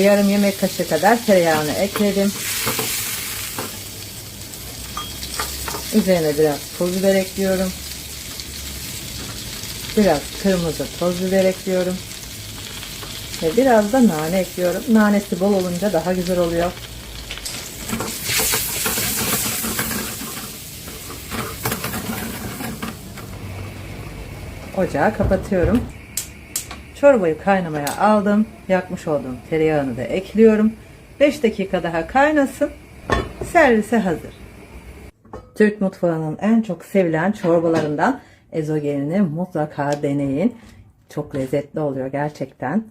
Yarım yemek kaşığı kadar tereyağını ekledim. Üzerine biraz pul biber ekliyorum. Biraz kırmızı toz biber ekliyorum. Ve biraz da nane ekliyorum. Nanesi bol olunca daha güzel oluyor. Ocağı kapatıyorum. Çorbayı kaynamaya aldım. Yakmış olduğum tereyağını da ekliyorum. 5 dakika daha kaynasın. Servise hazır. Türk mutfağının en çok sevilen çorbalarından ezogelini mutlaka deneyin. Çok lezzetli oluyor gerçekten.